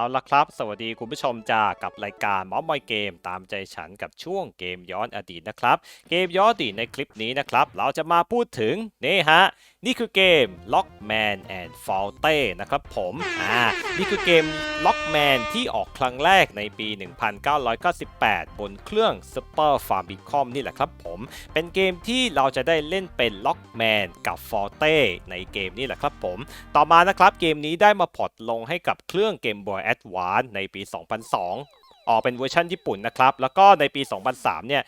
เอาละครับ สวัสดีคุณผู้ชมจ้ากับรายการมอมมอยเกม ตามใจฉันกับช่วงเกมย้อนอดีตนะครับ เกมย้อนอดีตในคลิปนี้นะครับ เราจะมาพูดถึงนี่ฮะ นี่คือเกม Lockman and Faulty นะครับผมอ่านี่คือเกม Lockman ที่ออกครั้งแรกในปี 1998 บนเครื่อง Super Famicom นี่แหละครับผม เป็นเกมที่เราจะได้เล่นเป็น Lockman กับ Forte ในเกมนี้แหละครับผม ต่อมานะครับเกมนี้ได้มาพอร์ตลงให้กับเครื่อง Game Boy Advance ในปี 2002 ออกเป็นเวอร์ชันญี่ปุ่นนะครับ แล้วก็ในปี 2003 เนี่ย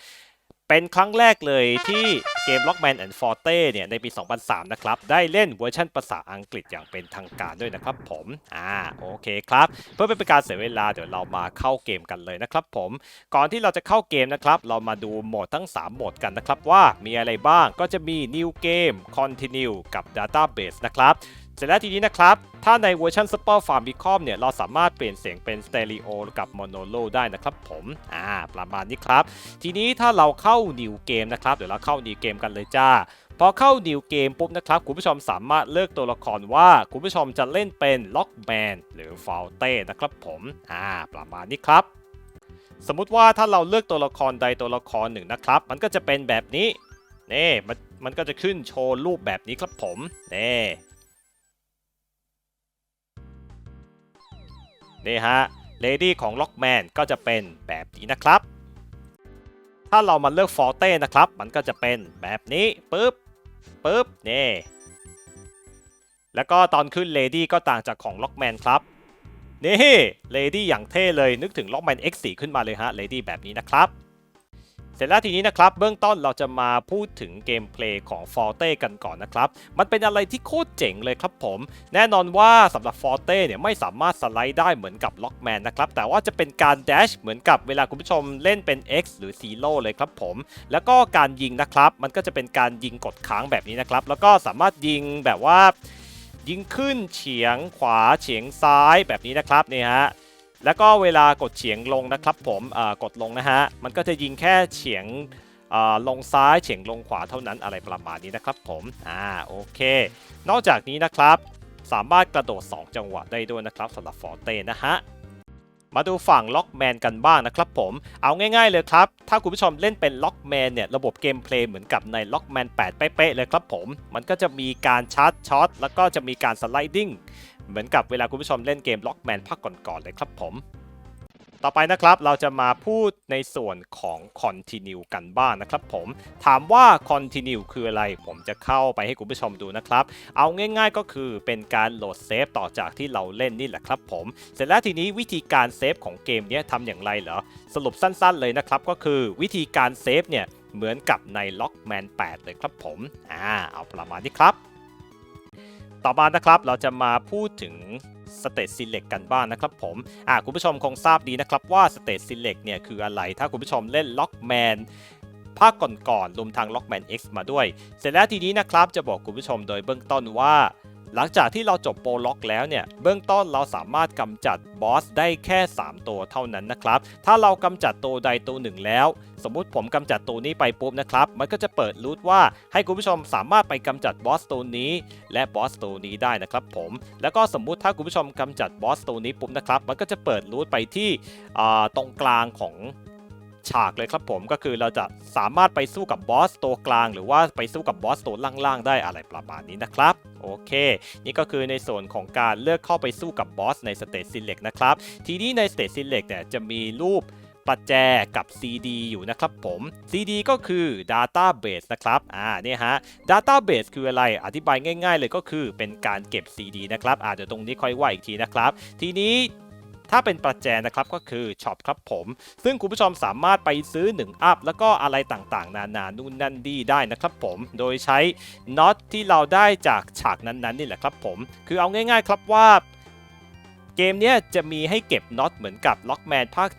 เป็นครั้งแรกเลยที่เกม Lockman and Forte เนี่ยในปี 2003 นะครับ ได้เล่นเวอร์ชันภาษาอังกฤษอย่างเป็นทางการด้วยนะครับผม อ่า โอเคครับ เพื่อไม่เป็นการเสียเวลาเดี๋ยวเรามาเข้าเกมกันเลยนะครับผม ก่อนที่เราจะเข้าเกมนะครับ เรามาดูโหมดทั้ง 3 โหมดกันนะครับว่ามีอะไรบ้างก็จะมี New Game Continue กับ Database นะครับ เสร็จแล้วทีนี้นะครับ ถ้าในเวอร์ชัน Super Famicom เนี่ย เราสามารถเปลี่ยนเสียงเป็น Stereo กับ Mono ได้นะครับผม อ่า ประมาณนี้ครับ ทีนี้ถ้าเราเข้า New Game นะครับ เดี๋ยวเราเข้า New Game กันเลยจ้าพอเข้า New Game ปุ๊บนะครับ คุณผู้ชมสามารถเลือกตัวละครว่า คุณผู้ชมจะเล่นเป็น Lockman หรือ f a u t e นะครับผม อ่า ประมาณนี้ครับ สมมุติว่าถ้าเราเลือกตัวละครใดตัวละครหนึ่งนะครับ มันก็จะเป็นแบบนี้ นี่มันมันก็จะขึ้นโชว์รูปแบบนี้ครับผม นี่ นี่ฮะเลดี้ของล็อกแมนก็จะเป็นแบบนี้นะครับ ถ้าเรามาเลือกฟอร์เต้นะครับ มันก็จะเป็นแบบนี้ปึ๊บปึ๊บนี่แล้วก็ตอนขึ้นเลดี้ก็ต่างจากของล็อกแมนครับนี่เลดี้อย่างเท่เลยนึกถึงล็อกแมน X4 ขึ้นมาเลยฮะเลดี้แบบนี้นะครับ ร็จแล้วทีนี้นะครับ เบื้องต้นเราจะมาพูดถึงเกมเพลย์ของ Forte กันก่อนนะครับ มันเป็นอะไรที่โคตรเจ๋งเลยครับผม แน่นอนว่าสำหรับ Forte เนี่ยไม่สามารถสไลด์ได้เหมือนกับ Lockman นะครับ แต่ว่าจะเป็นการ dash เหมือนกับเวลาคุณผู้ชมเล่นเป็น X หรือ Zero เลยครับผม แล้วก็การยิงนะครับ มันก็จะเป็นการยิงกดค้างแบบนี้นะครับ แล้วก็สามารถยิงแบบว่ายิงขึ้นเฉียงขวาเฉียงซ้ายแบบนี้นะครับนี่ฮะ แล้วก็เวลากดเฉียงลงนะครับผมอ่ากดลงนะฮะ มันก็จะยิงแค่เฉียงอ่าลงซ้ายเฉียงลงขวาเท่านั้นอะไรประมาณนี้นะครับผมอ่าโอเค นอกจากนี้นะครับ สามารถกระโดด 2 จังหวะได้ด้วยนะครับสำหรับฟอร์เต้นะฮะมาดูฝั่งล็อกแมนกันบ้างนะครับผม เอาง่ายๆเลยครับ ถ้าคุณผู้ชมเล่นเป็นล็อกแมนเนี่ย ระบบเกมเพลย์เหมือนกับในล็อกแมน8เป๊ะๆเลยครับผม มันก็จะมีการชาร์จช็อตแล้วก็จะมีการสไลดิ้ง เหมือนกับเวลาคุณผู้ชมเล่นเกมล็อกแมนภาคก่อนๆเลยครับผม ต่อไปนะครับเราจะมาพูดในส่วนของ continue กันบ้างนะครับผม ถามว่า continue คืออะไร ผมจะเข้าไปให้คุณผู้ชมดูนะครับ เอาง่ายๆก็คือเป็นการโหลดเซฟต่อจากที่เราเล่นนี่แหละครับผม เสร็จแล้วทีนี้วิธีการเซฟของเกมนี้ทำอย่างไรเหรอ สรุปสั้นๆเลยนะครับก็คือวิธีการเซฟเนี่ยเหมือนกับใน Lockman 8 เลยครับผม อ่า เอาประมาณนี้ครับ ต่อมานะครับเราจะมาพูดถึง State Select กันบ้างนะครับผมอ่าคุณผู้ชมคงทราบดีนะครับว่า State Select เนี่ยคืออะไร ถ้าคุณผู้ชมเล่น Lockman ภาคก่อนๆรวมทาง Lockman X มาด้วย เสร็จแล้วทีนี้นะครับจะบอกคุณผู้ชมโดยเบื้องต้นว่า หลังจากที่เราจบโปรล็อกแล้วเนี่ย เบื้องต้นเราสามารถกำจัดบอสได้แค่ 3 ตัวเท่านั้นนะครับ ถ้าเรากำจัดตัวใดตัวหนึ่งแล้ว สมมุติผมกำจัดตัวนี้ไปปุ๊บนะครับ มันก็จะเปิดรูทว่าให้คุณผู้ชมสามารถไปกำจัดบอสตัวนี้ และบอสตัวนี้ได้นะครับผม แล้วก็สมมุติถ้าคุณผู้ชมกำจัดบอสตัวนี้ปุ๊บนะครับ มันก็จะเปิดรูทไปที่ตรงกลางของ ฉากเลยครับผมก็คือเราจะสามารถไปสู้กับบอสตัวกลาง หรือว่าไปสู้กับบอสตัวล่างๆ ได้อะไรประมาณนี้นะครับโอเค นี่ก็คือในส่วนของการเลือกเข้าไปสู้กับบอสใน State Select นะครับทีนี้ใน State Select เนี่ยจะมีรูปประแจกับ CD อยู่นะครับผม CD ก็คือ Database นะครับ อ่าเนี่ยฮะ Database คืออะไร อธิบายง่าย ๆ เลยก็คือเป็นการเก็บ CD นะครับอาจจะเดี๋ยวตรงนี้ค่อยว่าอีกทีนะครับ ทีนี้ ถ้าเป็นประแจนะครับก็คือช็อปครับผม ซึ่งคุณผู้ชมสามารถไปซื้อ1อัพแล้วก็อะไรต่างๆ นานานู่นนั่นดีได้นะครับผม โดยใช้น็อตที่เราได้จากฉากนั้นๆนี่แหละครับผม คือเอาง่าย ๆ ครับว่า เกมนี้จะมีให้เก็บน็อตเหมือนกับ Lockman ภาค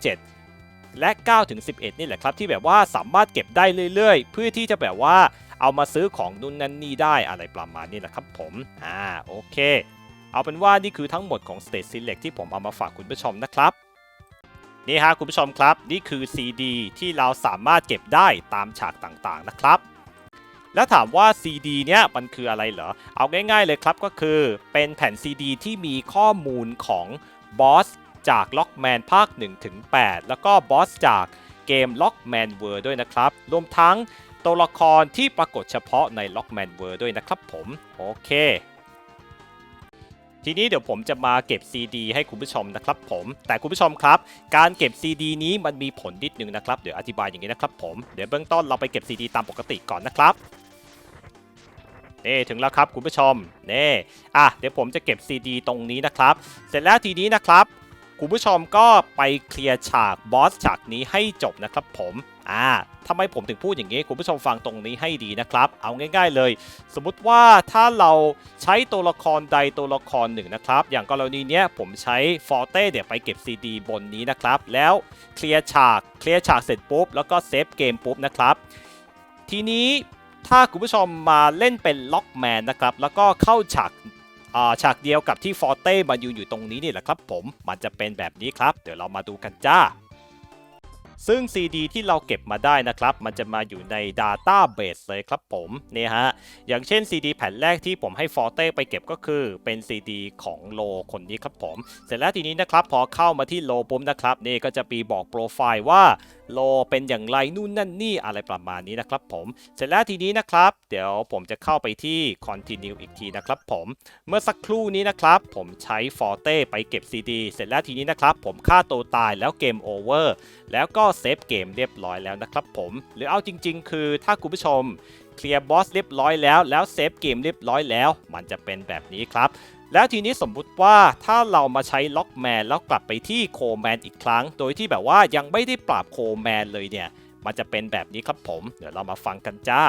7และ 9 ถึง 11 นี่แหละครับ ที่แบบว่าสามารถเก็บได้เรื่อยๆ เพื่อที่จะแบบว่าเอามาซื้อของนู่นนั่นนี่ได้อะไรประมาณนี้แหละครับผม อ่า โอเค เอาเป็นว่านี่คือทั้งหมดของ State Select ที่ผมเอามาฝากคุณผู้ชมนะครับนี่ฮะคุณผู้ชมครับ นี่คือ CD ที่เราสามารถเก็บได้ตามฉากต่างๆนะครับ แล้วถามว่า CD เนี้ยมันคืออะไรเหรอ เอาง่ายๆเลยครับก็คือเป็นแผ่น CD ที่มีข้อมูลของบอสจากล็อกแมนภาค1ถึง8แล้วก็บอสจากเกมล็อกแมนเวิร์ด้วยนะครับ รวมทั้งตัวละครที่ปรากฏเฉพาะในล็อกแมนเวิร์ด้วยนะครับผม โอเค ทีนี้เดี๋ยวผมจะมาเก็บ CD ให้คุณผู้ชมนะครับผมแต่คุณผู้ชมครับ การเก็บ CD นี้มันมีผลนิดนึงนะครับเดี๋ยวอธิบายอย่างนี้นะครับผมเดี๋ยวเบื้องต้นเราไปเก็บ CD ตามปกติก่อนนะครับนี่ถึงแล้วครับคุณผู้ชมนี่อะเดี๋ยวผมจะเก็บ CD ตรงนี้นะครับ เสร็จแล้วทีนี้นะครับคุณผู้ชมก็ไปเคลียร์ฉากบอสฉากนี้ให้จบนะครับผม อ่าทำไมผมถึงพูดอย่างนี้ คุณผู้ชมฟังตรงนี้ให้ดีนะครับ เอาง่าย ๆเลย สมมุติว่าถ้าเราใช้ตัวละครใดตัวละครหนึ่งนะครับ อย่างกรณีเนี้ยผมใช้ฟอร์เต้เดี๋ยวไปเก็บ CD บนนี้นะครับ แล้วเคลียร์ฉาก เคลียร์ฉากเสร็จปุ๊บ แล้วก็เซฟเกมปุ๊บนะครับ ทีนี้ถ้าคุณผู้ชมมาเล่นเป็นล็อกแมนนะครับ แล้วก็เข้าฉากาฉากเดียวกับที่ฟอร์เต้มายืนอยู่ตรงนี้นี่แหละครับผม มันจะเป็นแบบนี้ครับ เดี๋ยวเรามาดูกันจ้า ซึ่ง CD ที่เราเก็บมาได้นะครับ มันจะมาอยู่ใน Database เลยครับผมเนี่ยฮะอย่างเช่น CD แผ่นแรกที่ผมให้ Forte ไปเก็บก็คือเป็น CD ของโลคนนี้ครับผม เสร็จแล้วทีนี้นะครับพอเข้ามาที่โลปุ๊บนะครับนี่ก็จะมีบอกโปรไฟล์ว่าโลเป็นอย่างไรนู่นนั่นนี่อะไรประมาณนี้นะครับผม เสร็จแล้วทีนี้นะครับ เดี๋ยวผมจะเข้าไปที่ Continue อีกทีนะครับผม เมื่อสักครู่นี้นะครับ ผมใช้ Forte ไปเก็บ CD เสร็จแล้วทีนี้นะครับ ผมฆ่าตัวตายแล้วเกมโอเวอร์แล้วก็เซฟเกมเรียบร้อยแล้วนะครับผม หรือเอาจริง ๆ คือถ้าคุณผู้ชมเคลียร์บอสเรียบร้อยแล้วแล้วเซฟเกมเรียบร้อยแล้ว มันจะเป็นแบบนี้ครับ แล้วทีนี้สมมุติว่าถ้าเรามาใช้ล็อกแมนแล้วกลับไปที่โคแมนอีกครั้ง โดยที่แบบว่ายังไม่ได้ปราบโคแมนเลยเนี่ย มันจะเป็นแบบนี้ครับผม เดี๋ยวเรามาฟังกันจ้า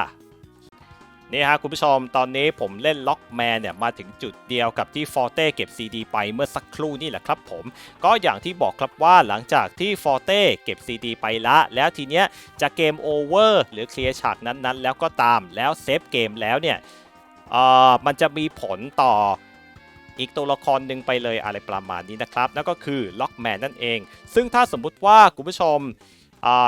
นี่ฮะคุณผู้ชมตอนนี้ผมเล่นล็อกแมนเนี่ยมาถึงจุดเดียวกับที่ฟอร์เต้เก็บ CD ไปเมื่อสักครู่นี่แหละครับผม ก็อย่างที่บอกครับว่าหลังจากที่ฟอร์เต้เก็บ CD ไปละ แล้วทีเนี้ยจะเกมโอเวอร์หรือเคลียร์ฉากนั้นๆ แล้วก็ตามแล้วเซฟเกมแล้วเนี่ยเอ่อมันจะมีผลต่ออีกตัวละครหนึ่งไปเลยอะไรประมาณนี้นะครับ นั่นก็คือล็อกแมนนั่นเอง ซึ่งถ้าสมมุติว่าคุณผู้ชม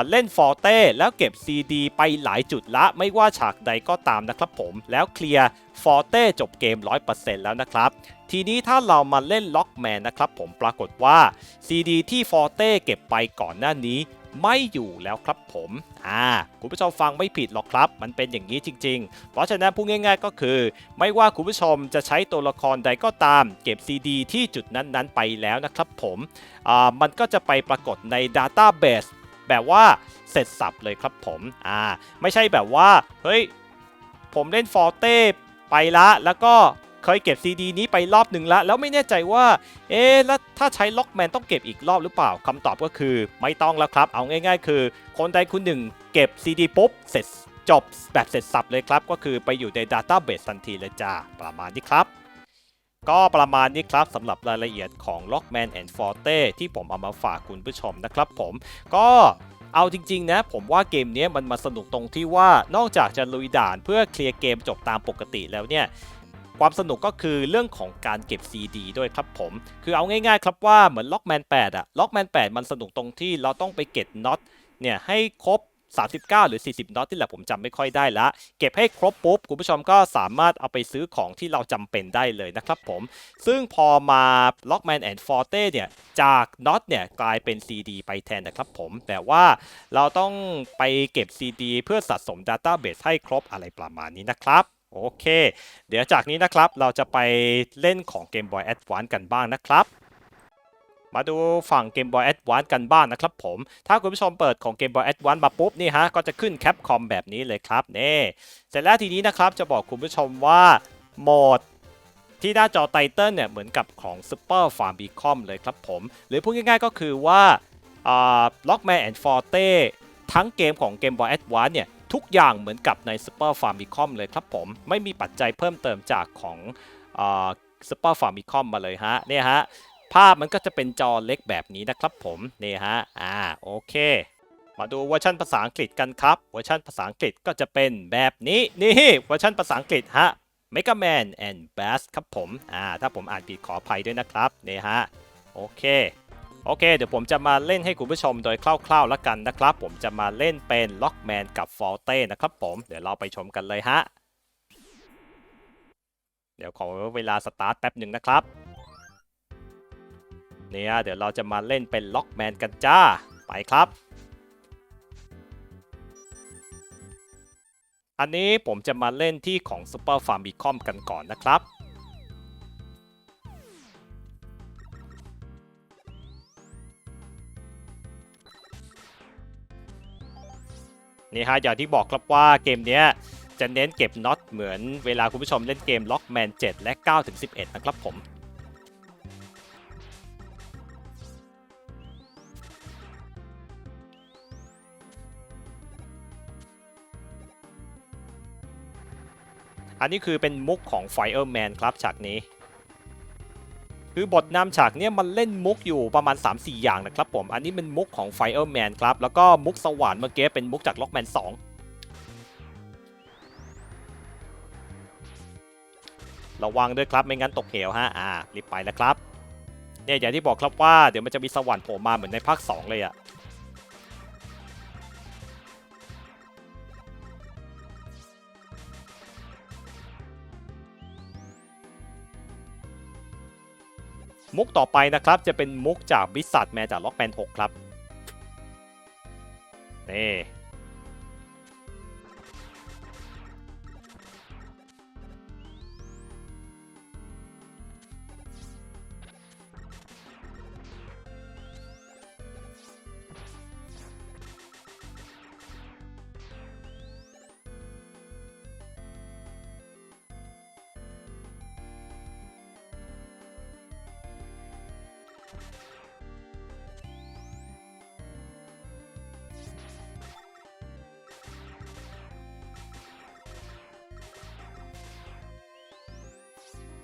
เล่นฟอร์เต้แล้วเก็บ CD ไปหลายจุดละ ไม่ว่าฉากใดก็ตามนะครับผม แล้วเคลียร์ฟอร์เต้จบเกม 100%แล้วนะครับ ทีนี้ถ้าเรามาเล่นล็อกแมนนะครับผมปรากฏว่า CD ที่ฟอร์เต้เก็บไปก่อนหน้านี้ไม่อยู่แล้วครับผม อ่า คุณผู้ชมฟังไม่ผิดหรอกครับ มันเป็นอย่างนี้จริง ๆ เพราะฉะนั้นพูดง่ายๆก็คือ ไม่ว่าคุณผู้ชมจะใช้ตัวละครใดก็ตาม เก็บ CD ที่จุดนั้นๆไปแล้วนะครับผม อ่า มันก็จะไปปรากฏใน Database แบบว่าเสร็จสับเลยครับผมอ่าไม่ใช่แบบว่าเฮ้ยผมเล่นฟอร์เต้ไปละแล้วก็เคยเก็บ CD นี้ไปรอบหนึ่งละแล้วไม่แน่ใจว่า เอ๊แล้วถ้าใช้ล็อกแมนต้องเก็บอีกรอบหรือเปล่าคำตอบก็คือไม่ต้องแล้วครับ เอาง่ายๆ คือ คนใดคนหนึ่งเก็บ CD ปุ๊บเสร็จจบแบบเสร็จสับเลยครับ ก็คือไปอยู่ใน Database ทันทีเลยจ้าประมาณนี้ครับ ก็ประมาณนี้ครับสำหรับรายละเอียดของ Lockman and Forte ที่ผมเอามาฝากคุณผู้ชมนะครับผม ก็เอาจริงๆนะผมว่าเกมนี้มันมาสนุกตรงที่ว่านอกจากจะลุยด่านเพื่อเคลียร์เกมจบตามปกติแล้วเนี่ยความสนุกก็คือเรื่องของการเก็บ CD ด้วยครับผม คือเอาง่ายๆครับว่าเหมือน Lockman 8อะ Lockman 8 มันสนุกตรงที่เราต้องไปเก็บน็อตเนี่ยให้ครบ 39 หรือ 40น็อตที่แหละผมจำไม่ค่อยได้ละ เก็บให้ครบปุ๊บ คุณผู้ชมก็สามารถเอาไปซื้อของที่เราจำเป็นได้เลยนะครับผม ซึ่งพอมา Lockman and Forte เนี่ยจากน็อตเนี่ยกลายเป็น CD ไปแทนนะครับผม แต่ว่าเราต้องไปเก็บ CD เพื่อสะสม Database ให้ครบอะไรประมาณนี้นะครับโอเค เดี๋ยวจากนี้นะครับเราจะไปเล่นของ Game Boy Advance กันบ้างนะครับ มาดูฝั่ง Game Boy Advance กันบ้างนะครับผม ถ้าคุณผู้ชมเปิดของ Game Boy Advance มาปุ๊บนี่ฮะ ก็จะขึ้น Capcom แบบนี้เลยครับนี่เสร็จแล้วทีนี้นะครับ จะบอกคุณผู้ชมว่าโหมดที่หน้าจอไตเติลเนี่ย เหมือนกับของ Super Famicom เลยครับผม หรือพูดง่ายๆก็คือว่าอ่า Lockman and Forte ทั้งเกมของ Game Boy Advance เนี่ย ทุกอย่างเหมือนกับใน Super Famicom เลยครับผมไม่มีปัจจัยเพิ่มเติมจากของอ่า Super Famicom มาเลยฮะเนี่ยฮะ ภาพมันก็จะเป็นจอเล็กแบบนี้นะครับผมนี่ฮะอ่าโอเค มาดูเวอร์ชันภาษาอังกฤษกันครับเวอร์ชันภาษาอังกฤษก็จะเป็นแบบนี้นี่เวอร์ชันภาษาอังกฤษฮะ Mega Man and Bass ครับผมอ่าถ้าผมอ่านผิดขออภัยด้วยนะครับนี่ฮะโอเคโอเค เดี๋ยวผมจะมาเล่นให้คุณผู้ชมโดยคร่าวๆแล้วกันนะครับ ผมจะมาเล่นเป็น Lockman กับ Forte นะครับผม เดี๋ยวเราไปชมกันเลยฮะ เดี๋ยวขอเวลาสตาร์ทแป๊บหนึ่งนะครับ นี่ยเดี๋ยวเราจะมาเล่นเป็นล็อกแมนกันจ้า ไปครับ อันนี้ผมจะมาเล่นที่ของ Super Famicom กันก่อนนะครับนี่ฮะอย่างที่บอกครับว่าเกมนี้จะเน้นเก็บน็อตเหมือนเวลาคุณผู้ชมเล่นเกม Lockman 7และ 9-11 นะครับผม อันนี้คือเป็นมุกของ Fireman ครับฉากนี้ คือบทนำฉากเนี้ยมันเล่นมุกอยู่ประมาณ 3-4 อย่างนะครับผม อันนี้เป็นมุกของ Fireman ครับ แล้วก็มุกสว่านเมื่อกี้เป็นมุกจาก Lockman 2 ระวังด้วยครับไม่งั้นตกเหวฮะ อ่ารีบไปแล้วครับ เนี่ยอย่างที่บอกครับว่าเดี๋ยวมันจะมีสวรรค์โผล่มาเหมือนในภาค 2 เลยอะ มุกต่อไปนะครับ จะเป็นมุกจากบิสัทแมนจากล็อกแมน6ครับนี่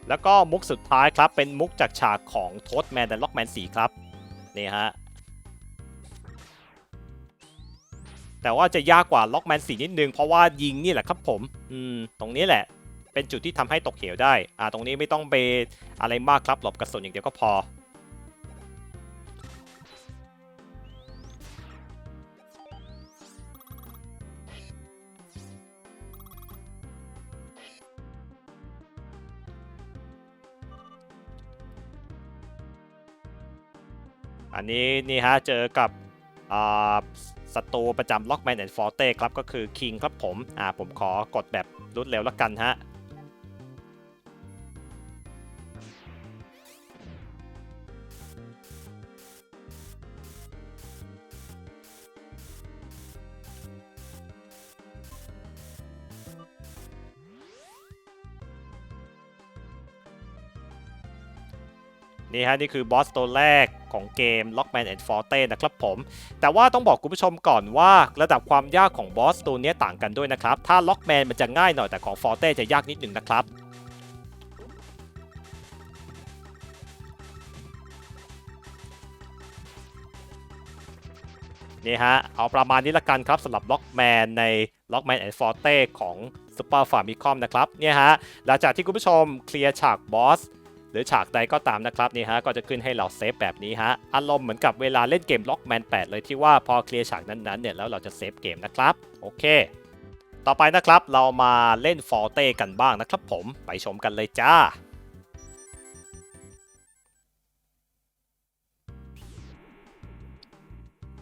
แล้วก็มุกสุดท้ายครับ เป็นมุกจากฉากของโทสแมนและล็อกแมนสีครับ นี่ฮะ แต่ว่าจะยากกว่าล็อกแมนสีนิดนึง เพราะว่ายิงนี่แหละครับผม อืม ตรงนี้แหละ เป็นจุดที่ทำให้ตกเหวได้ อ่า ตรงนี้ไม่ต้องเบอะไรมากครับ หลบกระสุนอย่างเดียวก็พอ นนี้นี่ฮะเจอกับศัตรูประจำล็อกแมนแอนด์ฟอร์เต้ครับก็คือคิงครับผมอ่าผมขอกดแบบรวดเร็วแล้วกันฮะนี่ฮะนี่คือบอสตัวแรก ของเกม Lockman and Forte นะครับผม แต่ว่าต้องบอกคุณผู้ชมก่อนว่าระดับความยากของบอสตัวนี้ต่างกันด้วยนะครับ ถ้า Lockman มันจะง่ายหน่อยแต่ของ Forte จะยากนิดหนึ่งนะครับนี่ฮะ เอาประมาณนี้ละกันครับสำหรับ Lockman ใน Lockman and Forte ของ Super Famicom นะครับ เนี่ยฮะ หลังจากที่คุณผู้ชมเคลียร์ฉากบอส หรือฉากใดก็ตามนะครับนี่ฮะก็จะขึ้นให้เราเซฟแบบนี้ฮะอารมณ์เหมือนกับเวลาเล่นเกม Lockman 8เลยที่ว่าพอเคลียร์ฉากนั้นๆเนี่ยแล้วเราจะเซฟเกมนะครับโอเค ต่อไปนะครับเรามาเล่นฟอเต้กันบ้างนะครับผมไปชมกันเลยจ้า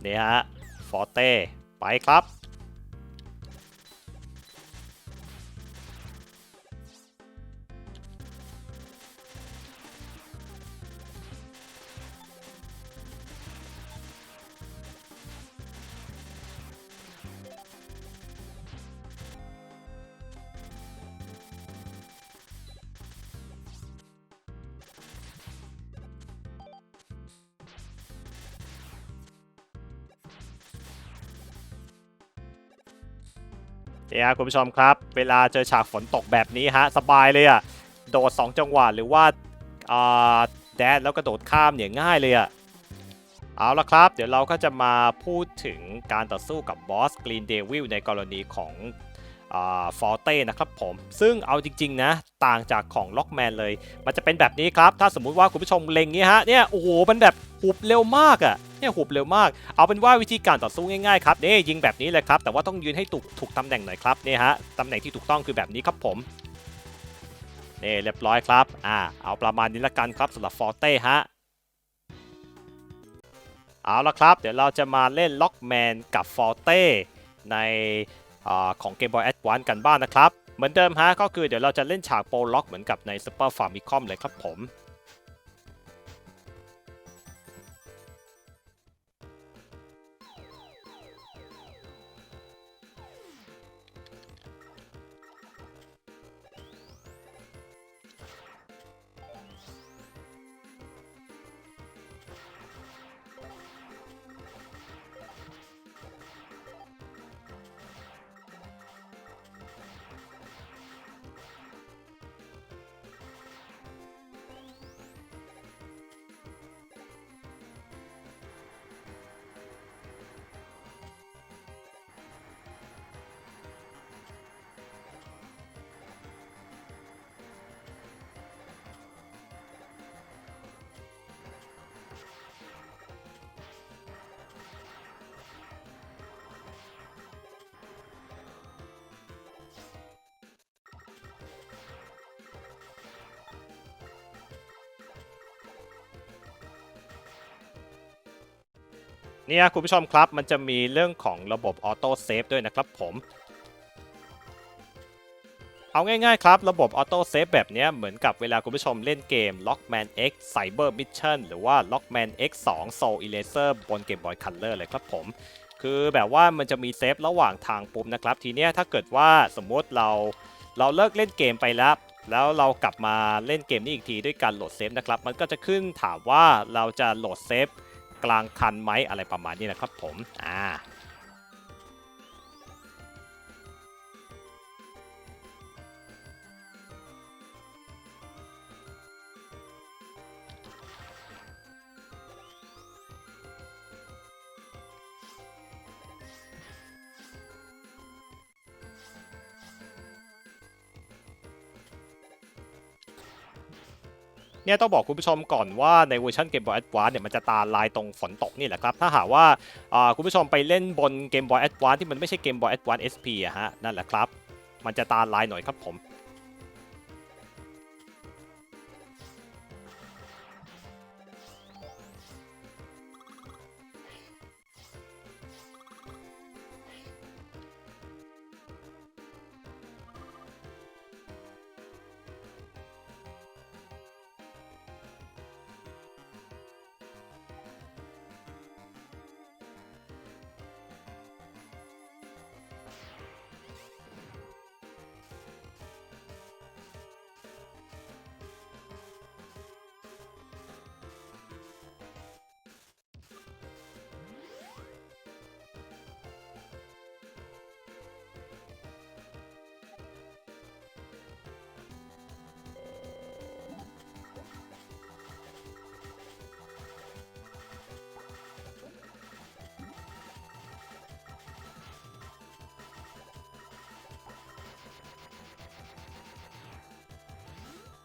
เนี่ยฮะฟอเต้ไปครับ เนี่ยคุณผู้ชมครับ เวลาเจอฉากฝนตกแบบนี้ฮะ สบายเลยอะ่ะ โดด 2 จังหวะหรือว่าอ่าแดดแล้วกระโดดข้ามเนี่ยง่ายเลยอะ่ะ เอาละครับ เดี๋ยวเราก็จะมาพูดถึงการต่อสู้กับบอสกรีนเดวิลในกรณีของ ฟอร์เต้นะครับผม ซึ่งเอาจริงๆนะ ต่างจากของล็อกแมนเลย มันจะเป็นแบบนี้ครับ ถ้าสมมุติว่าคุณผู้ชมเล็งนี้ฮะ เนี่ย โอ้โห มันแบบหุบเร็วมากอะ่ะเนี่ยหุบเร็วมาก เอาเป็นว่าวิธีการต่อสู้ง่ายๆครับนี่ยิงแบบนี้เลยครับ แต่ว่าต้องยืนให้ถูกถูกตำแหน่งหน่อยครับนี่ฮะตำแหน่งที่ถูกต้องคือแบบนี้ครับผมนี่เรียบร้อยครับ อ่า เอาประมาณนี้ละกันครับสำหรับฟอร์เต้ฮะ เอาละครับ เดี๋ยวเราจะมาเล่นล็อกแมนกับฟอร์เต้ใน ของ Game Boy Advance กันบ้างนะครับ เหมือนเดิมฮะก็คือเดี๋ยวเราจะเล่นฉากโปรล็อกเหมือนกับใน Super Famicom เลยครับผม เนี่ยคุณผู้ชมครับมันจะมีเรื่องของระบบออโต้เซฟด้วยนะครับผมเอาง่ายๆครับ ระบบออโต้เซฟแบบนี้เหมือนกับเวลาคุณผู้ชมเล่นเกม Lockman X Cyber Mission หรือว่า Lockman X 2 Soul Eraser บน Game Boy Color เลยครับผม คือแบบว่ามันจะมีเซฟระหว่างทางปุ่มนะครับ ทีเนี้ยถ้าเกิดว่าสมมติเราเราเลิกเล่นเกมไปแล้วแล้วเรากลับมาเล่นเกมนี้อีกทีด้วยการโหลดเซฟนะครับ มันก็จะขึ้นถามว่าเราจะโหลดเซฟ กลางคันไหมอะไรประมาณนี้นะครับผมอ่า เนี่ยต้องบอกคุณผู้ชมก่อนว่าในเวอร์ชันเกมบอยแอดวานเนี่ยมันจะตาลายตรงฝนตกนี่แหละครับ ถ้าหากว่าคุณผู้ชมไปเล่นบนเกมบอยแอดวานที่มันไม่ใช่เกมบอยแอดวานเอสพีอะฮะนั่นแหละครับ มันจะตาลายหน่อยครับผม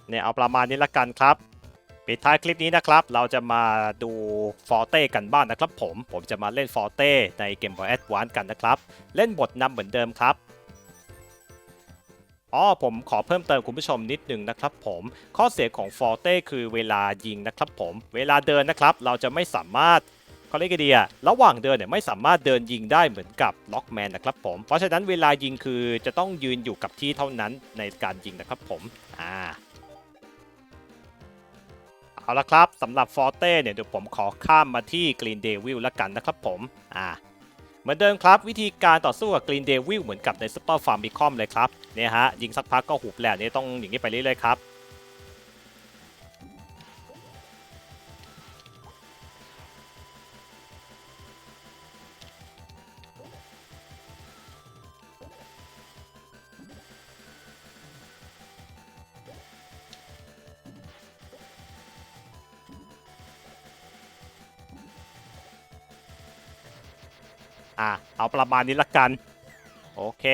เนี่ยเอาประมาณนี้ละกันครับปิดท้ายคลิปนี้นะครับ เราจะมาดูฟอร์เต้กันบ้างนะครับผม ผมจะมาเล่นฟอร์เต้ใน Game Boy Advance กันนะครับ เล่นบทนำเหมือนเดิมครับอ๋อผมขอเพิ่มเติมคุณผู้ชมนิดนึงนะครับผม ข้อเสียของฟอร์เต้คือเวลายิงนะครับผม เวลาเดินนะครับ เราจะไม่สามารถเขาเรียกกันดีอะระหว่างเดินเนี่ยไม่สามารถเดินยิงได้เหมือนกับล็อกแมนนะครับผม เพราะฉะนั้นเวลายิงคือจะต้องยืนอยู่กับที่เท่านั้นในการยิงนะครับผม อ่า เอาละครับสำหรับฟอร์เต้เนี่ยเดี๋ยวผมขอข้ามมาที่กรีนเดวิลแล้วกันนะครับผมอ่าเหมือนเดิมครับวิธีการต่อสู้กับกรีนเดวิลเหมือนกับใน Super Famicom เลยครับเนี่ยฮะยิงสักพักก็หุบแหละนี่ต้องอย่างนี้ไปเรื่อยๆครับ เอาประมาณนี้ละกัน โอเค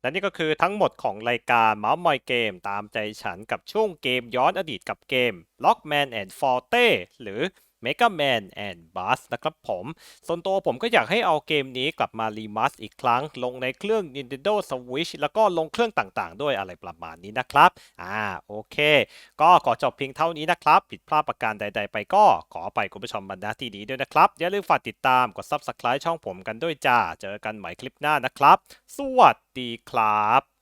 และนี่ก็คือทั้งหมดของรายการเมาส์มอยเกมตามใจฉันกับช่วงเกมย้อนอดีตกับเกม Lockman and Forte หรือ Mega Man and Bus นะครับผม ส่วนตัวผมก็อยากให้เอาเกมนี้กลับมารีมาสอีกครั้ง ลงในเครื่อง Nintendo Switch แล้วก็ลงเครื่องต่างๆ ด้วยอะไรประมาณนี้นะครับ อ่า โอเค ก็ขอจบเพียงเท่านี้นะครับ ผิดพลาดประการใด ๆ ไปก็ขอไปคุณผู้ชมบรรณาที่นี้ด้วยนะครับ อย่าลืมฝากติดตามกด Subscribe ช่องผมกันด้วยจ้า เจอกันใหม่คลิปหน้านะครับ สวัสดีครับ